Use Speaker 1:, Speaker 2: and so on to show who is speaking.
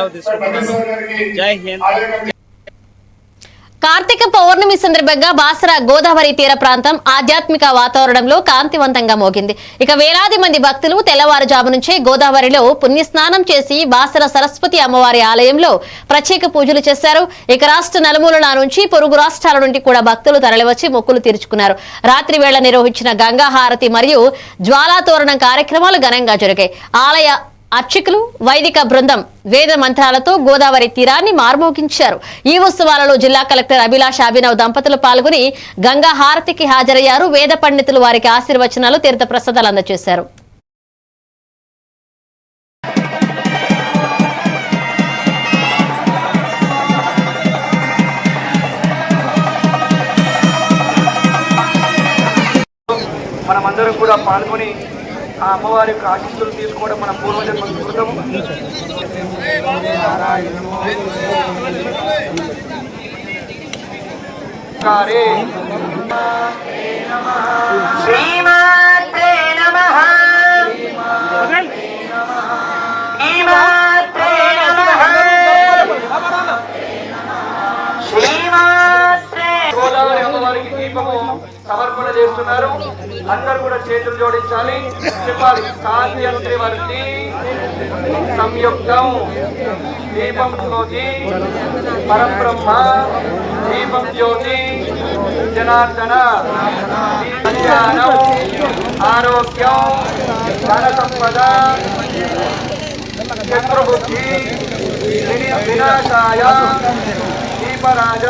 Speaker 1: సెలవు తీసుకుంటున్నాను. జై హింద్.
Speaker 2: కార్తీక పౌర్ణమి సందర్భంగా బాసర గోదావరి తీర ప్రాంతం ఆధ్యాత్మిక వాతావరణంలో కాంతివంతంగా మోగింది. ఇక వేలాది మంది భక్తులు తెల్లవారుజాము నుంచే గోదావరిలో పుణ్యస్నానం చేసి బాసర సరస్వతి అమ్మవారి ఆలయంలో ప్రత్యేక పూజలు చేశారు. ఇక రాష్ట్ర నలుమూలల నుంచి పొరుగు రాష్ట్రాల నుండి కూడా భక్తులు తరలివచ్చి మొక్కులు తీర్చుకున్నారు. రాత్రి వేళ నిర్వహించిన గంగా హారతి మరియు జ్వాలాతోరణం కార్యక్రమాలు ఘనంగా జరిగాయి. ఆలయ అర్చకులు వైదిక బృందం వేద మంత్రాలతో గోదావరి తీరాన్ని మార్మోగించారు. ఈ ఉత్సవాలలో జిల్లా కలెక్టర్ అభిలాష్ అభినవ్ దంపతులు పాల్గొని గంగా హారతికి హాజరయ్యారు. వేద పండితులు వారికి ఆశీర్వచనాలు తీర్థ ప్రసాదాలు అందజేశారు.
Speaker 3: మనమందరం కూడా పాల్గొని ఆ అమ్మవారి యొక్క ఆశీస్సులు తీసుకోవడం మన పూర్వజన్మ స్మృతము.
Speaker 4: శ్రీమాత్రే నమః. శ్రీమాత్రే నమః. శ్రీమాత్రే
Speaker 3: గోదావరి అమ్మవారికి దీపము. సమర్పణ చేస్తున్నారు. అందరూ కూడా చేతులు జోడించాలి. చెప్పాలి శాంతి అంత్రివర్తి సంయుక్తం. దీపం జ్యోతి పరబ్రహ్మ దీపం జ్యోతి జనార్దన కళ్యాణం ఆరోగ్యం ధన సంపద చంద్రబుద్ధి వినాశాయ దీపరాజ